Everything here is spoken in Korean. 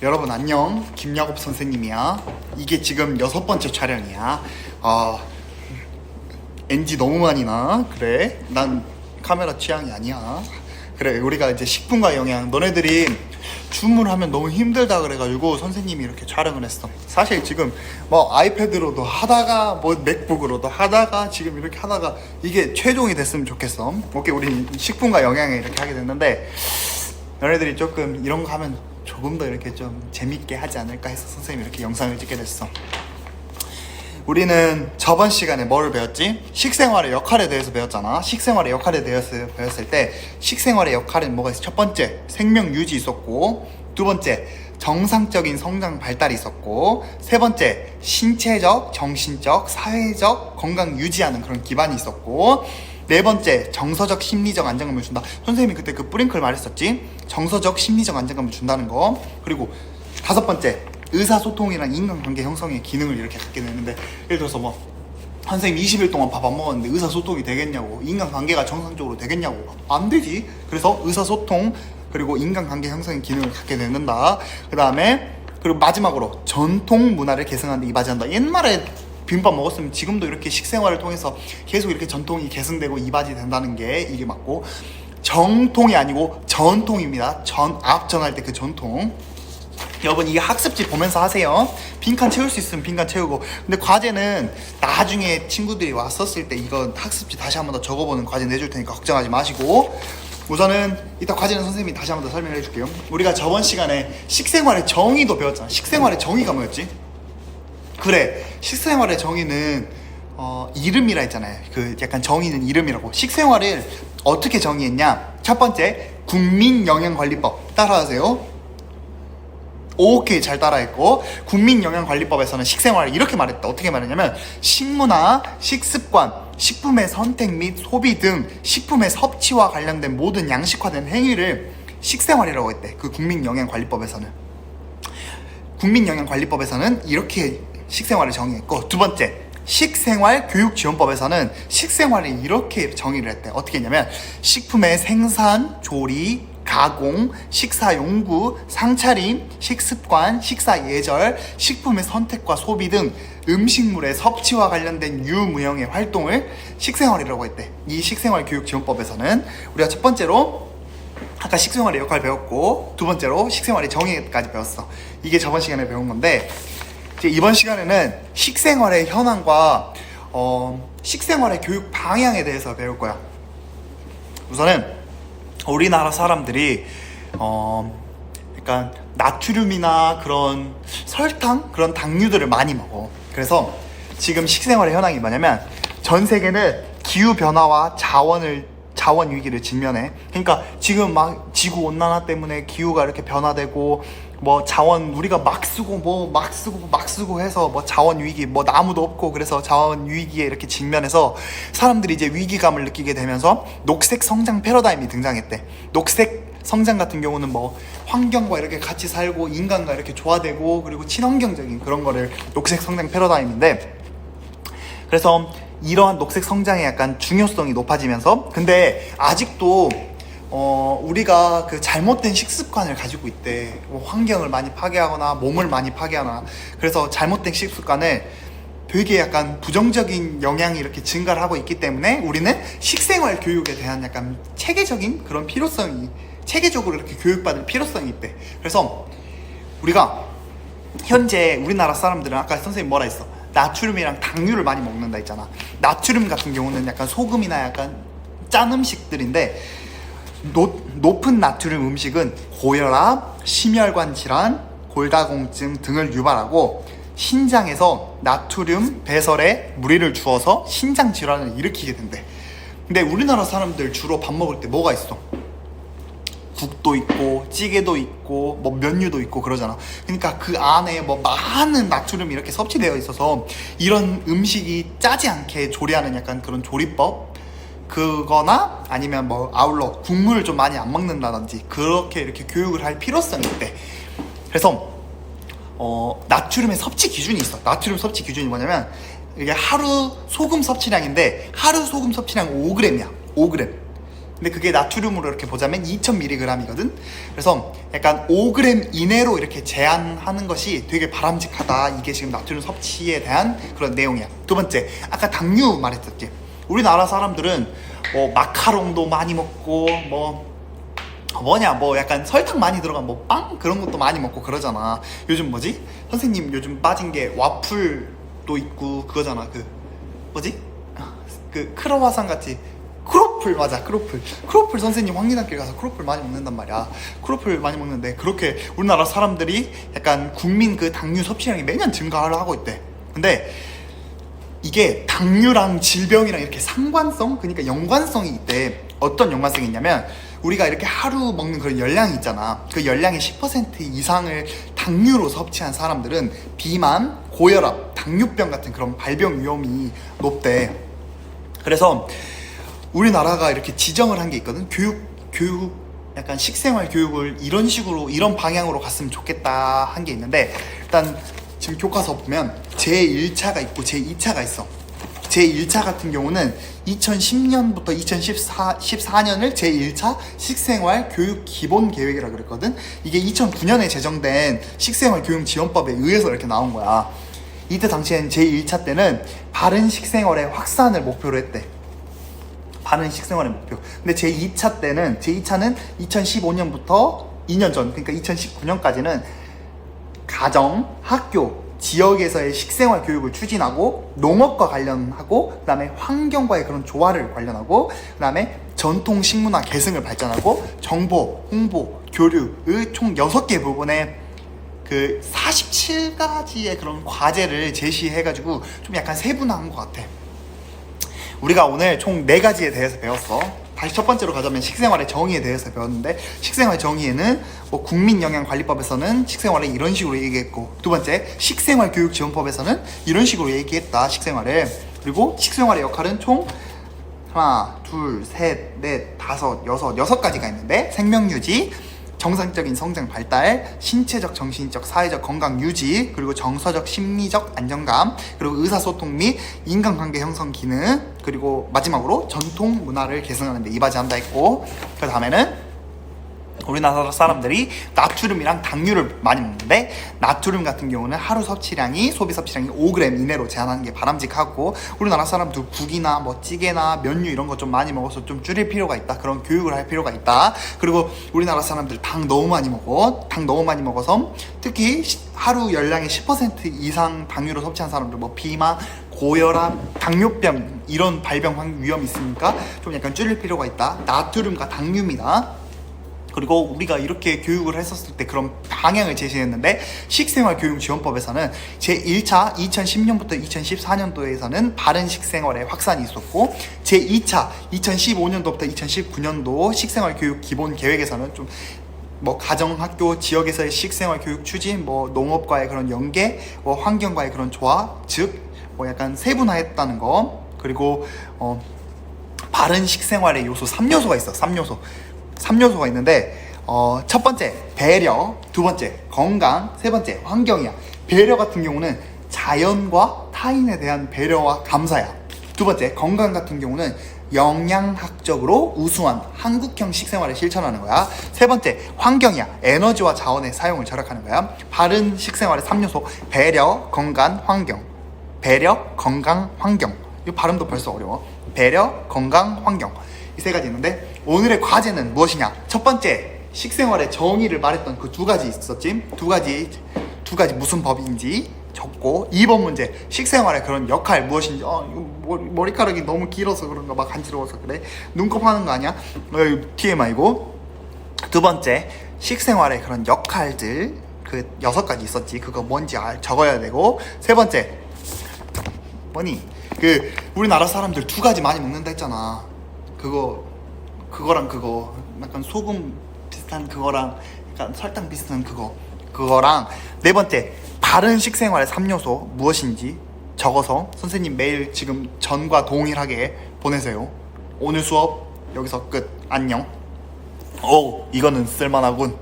여러분 안녕. 김야곱 선생님이야. 이게 지금 여섯 번째 촬영이야. 아 NG 너무 많이 나. 그래? 난 카메라 취향이 아니야. 그래 우리가 이제 식품과 영양. 너네들이 주문하면 너무 힘들다 그래가지고 선생님이 이렇게 촬영을 했어. 사실 지금 뭐 아이패드로도 하다가 뭐 맥북으로도 하다가 지금 이렇게 하다가 이게 최종이 됐으면 좋겠어. 오케이 우리 식품과 영양에 이렇게 하게 됐는데 너네들이 조금 이런 거 하면 조금 더 이렇게 좀 재밌게 하지 않을까 해서 선생님이 이렇게 영상을 찍게 됐어. 우리는 저번 시간에 뭐를 배웠지? 식생활의 역할에 대해서 배웠잖아. 식생활의 역할에 대해서 배웠을 때 식생활의 역할은 뭐가 있어? 첫 번째, 생명 유지 있었고, 두 번째, 정상적인 성장 발달이 있었고, 세 번째, 신체적, 정신적, 사회적 건강 유지하는 그런 기반이 있었고, 네 번째, 정서적, 심리적 안정감을 준다. 선생님이 그때 그 뿌링클 말했었지? 정서적, 심리적 안정감을 준다는 거. 그리고 다섯 번째, 의사소통이랑 인간관계 형성의 기능을 이렇게 갖게 되는데, 예를 들어서 뭐, 선생님 20일 동안 밥 안 먹었는데 의사소통이 되겠냐고, 인간관계가 정상적으로 되겠냐고. 안 되지. 그래서 의사소통, 그리고 인간관계 형성의 기능을 갖게 되는다. 그 다음에, 그리고 마지막으로 전통 문화를 계승하는 데 이바지한다. 옛날에 비빔밥 먹었으면 지금도 이렇게 식생활을 통해서 계속 이렇게 전통이 계승되고 이바지 된다는 게 이게 맞고 정통이 아니고 전통입니다. 전 앞전할 때 그 전통. 여러분 이게 학습지 보면서 하세요. 빈칸 채울 수 있으면 빈칸 채우고. 근데 과제는 나중에 친구들이 왔었을 때 이거 학습지 다시 한 번 더 적어보는 과제 내줄 테니까 걱정하지 마시고. 우선은 이따 과제는 선생님이 다시 한 번 더 설명해 줄게요. 우리가 저번 시간에 식생활의 정의도 배웠잖아. 식생활의 정의가 뭐였지? 그래 식생활의 정의는 어, 이름이라 했잖아요. 그 약간 정의는 이름이라고. 식생활을 어떻게 정의했냐? 첫 번째 국민영양관리법. 따라하세요. 오케이 잘 따라했고. 국민영양관리법에서는 식생활을 이렇게 말했다. 어떻게 말했냐면 식문화 식습관 식품의 선택 및 소비 등 식품의 섭취와 관련된 모든 양식화된 행위를 식생활이라고 했대. 그 국민영양관리법에서는. 국민영양관리법에서는 이렇게 식생활을 정의했고 두 번째 식생활 교육 지원법에서는 식생활을 이렇게 정의를 했대 어떻게 했냐면 식품의 생산, 조리, 가공, 식사 용구, 상차림, 식습관, 식사 예절, 식품의 선택과 소비 등 음식물의 섭취와 관련된 유무형의 활동을 식생활이라고 했대 이 식생활 교육 지원법에서는 우리가 첫 번째로 아까 식생활의 역할 배웠고 두 번째로 식생활의 정의까지 배웠어. 이게 저번 시간에 배운 건데 이제 이번 시간에는 식생활의 현황과 어, 식생활의 교육 방향에 대해서 배울 거야. 우선은 우리나라 사람들이 어, 약간 나트륨이나 그런 설탕 그런 당류들을 많이 먹어. 그래서 지금 식생활의 현황이 뭐냐면 전 세계는 기후 변화와 자원을 자원 위기를 직면해. 그러니까 지금 막 지구 온난화 때문에 기후가 이렇게 변화되고 뭐 자원 우리가 막 쓰고 뭐 막 쓰고 막 쓰고 해서 뭐 자원 위기 뭐 나무도 없고 그래서 자원 위기에 이렇게 직면해서 사람들이 이제 위기감을 느끼게 되면서 녹색 성장 패러다임이 등장했대. 녹색 성장 같은 경우는 뭐 환경과 이렇게 같이 살고 인간과 이렇게 조화되고 그리고 친환경적인 그런 거를 녹색 성장 패러다임인데 그래서 이러한 녹색 성장의 약간 중요성이 높아지면서 근데 아직도 어 우리가 그 잘못된 식습관을 가지고 있대 뭐 환경을 많이 파괴하거나 몸을 많이 파괴하거나 그래서 잘못된 식습관을 되게 약간 부정적인 영향이 이렇게 증가를 하고 있기 때문에 우리는 식생활 교육에 대한 약간 체계적인 그런 필요성이 체계적으로 이렇게 교육받을 필요성이 있대 그래서 우리가 현재 우리나라 사람들은 아까 선생님 뭐라 했어? 나트륨이랑 당류를 많이 먹는다 했잖아. 나트륨 같은 경우는 약간 소금이나 약간 짠 음식들인데 노, 높은 나트륨 음식은 고혈압, 심혈관 질환, 골다공증 등을 유발하고 신장에서 나트륨 배설에 무리를 주어서 신장 질환을 일으키게 된대. 근데 우리나라 사람들 주로 밥 먹을 때 뭐가 있어? 국도 있고 찌개도 있고 뭐 면류도 있고 그러잖아. 그러니까 그 안에 뭐 많은 나트륨이 이렇게 섭취되어 있어서 이런 음식이 짜지 않게 조리하는 약간 그런 조리법 그거나 아니면 뭐 아울러 국물을 좀 많이 안 먹는다든지 그렇게 이렇게 교육을 할 필요성이 있대. 그래서 어 나트륨의 섭취 기준이 있어. 나트륨 섭취 기준이 뭐냐면 이게 하루 소금 섭취량인데 하루 소금 섭취량 5g이야. 5g. 근데 그게 나트륨으로 이렇게 보자면 2000mg이거든. 그래서 약간 5g 이내로 이렇게 제한하는 것이 되게 바람직하다. 이게 지금 나트륨 섭취에 대한 그런 내용이야. 두 번째, 아까 당류 말했었지. 우리나라 사람들은 뭐 마카롱도 많이 먹고 뭐 뭐냐 뭐 약간 설탕 많이 들어간 뭐 빵 그런 것도 많이 먹고 그러잖아. 요즘 뭐지? 선생님 요즘 빠진 게 와플도 있고 그거잖아. 그 뭐지? 아, 그 크로와상 같이 크로플 맞아 크로플 크로플 선생님 황리단길 가서 크로플 많이 먹는단 말이야 크로플 많이 먹는데 그렇게 우리나라 사람들이 약간 국민 그 당류 섭취량이 매년 증가를 하고 있대 근데 이게 당류랑 질병이랑 이렇게 상관성? 그러니까 연관성이 있대. 어떤 연관성이 있냐면 우리가 이렇게 하루 먹는 그런 열량이 있잖아. 그 열량의 10% 이상을 당류로 섭취한 사람들은 비만, 고혈압, 당뇨병 같은 그런 발병 위험이 높대. 그래서 우리나라가 이렇게 지정을 한 게 있거든. 교육 교육 약간 식생활 교육을 이런 식으로 이런 방향으로 갔으면 좋겠다 한 게 있는데 일단 지금 교과서 보면 제1차가 있고 제2차가 있어 제1차 같은 경우는 2010년부터 2014, 14년을 제1차 식생활 교육 기본 계획이라 그랬거든. 이게 2009년에 제정된 식생활 교육 지원법에 의해서 이렇게 나온 거야. 이때 당시엔 제1차 때는 바른 식생활의 확산을 목표로 했대. 바른 식생활의 목표. 근데 제2차 때는 제2차는 2015년부터 2년 전, 그러니까 2019년까지는 가정, 학교, 지역에서의 식생활 교육을 추진하고 농업과 관련하고 그다음에 환경과의 그런 조화를 관련하고 그다음에 전통 식문화 계승을 발전하고 정보, 홍보, 교류의 총 6개 부분에 그 47가지의 그런 과제를 제시해가지고 좀 약간 세분화한 것 같아. 우리가 오늘 총네 가지에 대해서 배웠어. 다시 첫 번째로 가자면 식생활의 정의에 대해서 배웠는데 식생활 정의에는 뭐 국민영양관리법에서는 식생활을 이런 식으로 얘기했고 두 번째 식생활 교육 지원법에서는 이런 식으로 얘기했다 식생활을 그리고 식생활의 역할은 총 하나 둘 셋 넷 다섯 여섯 여섯 가지가 있는데 생명유지 정상적인 성장 발달, 신체적, 정신적, 사회적 건강 유지, 그리고 정서적, 심리적 안정감, 그리고 의사소통 및 인간관계 형성 기능, 그리고 마지막으로 전통 문화를 계승하는 데 이바지한다 했고, 그 다음에는 우리나라 사람들이 나트륨이랑 당류를 많이 먹는데 나트륨 같은 경우는 하루 섭취량이 소비 섭취량이 5g 이내로 제한하는 게 바람직하고 우리나라 사람들 국이나 뭐 찌개나 면류 이런 거 좀 많이 먹어서 좀 줄일 필요가 있다 그런 교육을 할 필요가 있다 그리고 우리나라 사람들 당 너무 많이 먹어 당 너무 많이 먹어서 특히 시- 하루 열량의 10% 이상 당류를 섭취한 사람들 뭐 비만 고혈압, 당뇨병 이런 발병 확- 위험이 있으니까 좀 약간 줄일 필요가 있다. 나트륨과 당류입니다. 그리고 우리가 이렇게 교육을 했었을 때 그런 방향을 제시했는데 식생활 교육 지원법에서는 제1차 2010년부터 2014년도에서는 바른 식생활의 확산이 있었고 제2차 2015년도부터 2019년도 식생활 교육 기본 계획에서는 좀뭐 가정, 학교, 지역에서의 식생활 교육 추진, 뭐 농업과의 그런 연계, 뭐 환경과의 그런 조화, 즉뭐 약간 세분화했다는 거, 그리고 어 바른 식생활의 요소 3요소가 있어. 3요소. 3요소가 있는데 어, 첫 번째 배려, 두 번째 건강, 세 번째 환경이야. 배려 같은 경우는 자연과 타인에 대한 배려와 감사야. 두 번째 건강 같은 경우는 영양학적으로 우수한 한국형 식생활을 실천하는 거야. 세 번째 환경이야. 에너지와 자원의 사용을 절약하는 거야. 바른 식생활의 3요소 배려, 건강, 환경. 배려, 건강, 환경. 이 발음도 벌써 어려워. 배려, 건강, 환경. 이 세 가지 있는데 오늘의 과제는 무엇이냐? 첫 번째 식생활의 정의를 말했던 그 두 가지 있었지. 두 가지 두 가지 무슨 법인지 적고. 2번 문제 식생활의 그런 역할 무엇인지. 어 이거 머리, 머리 카락이 너무 길어서 그런가 막 간지러워서 그래. 눈곱 하는 거 아니야? 어, TMI고. 두 번째 식생활의 그런 역할들. 그 여섯 가지 있었지. 그거 뭔지 알, 적어야 되고. 세 번째 뭐니? 그 우리나라 사람들 두 가지 많이 먹는다 했잖아 그거 그거랑 그거 약간 소금 비슷한 그거랑 약간 설탕 비슷한 그거 그거랑 네 번째 바른 식생활의 3요소 무엇인지 적어서 선생님 메일 지금 전과 동일하게 보내세요. 오늘 수업 여기서 끝. 안녕. 오 이거는 쓸만하군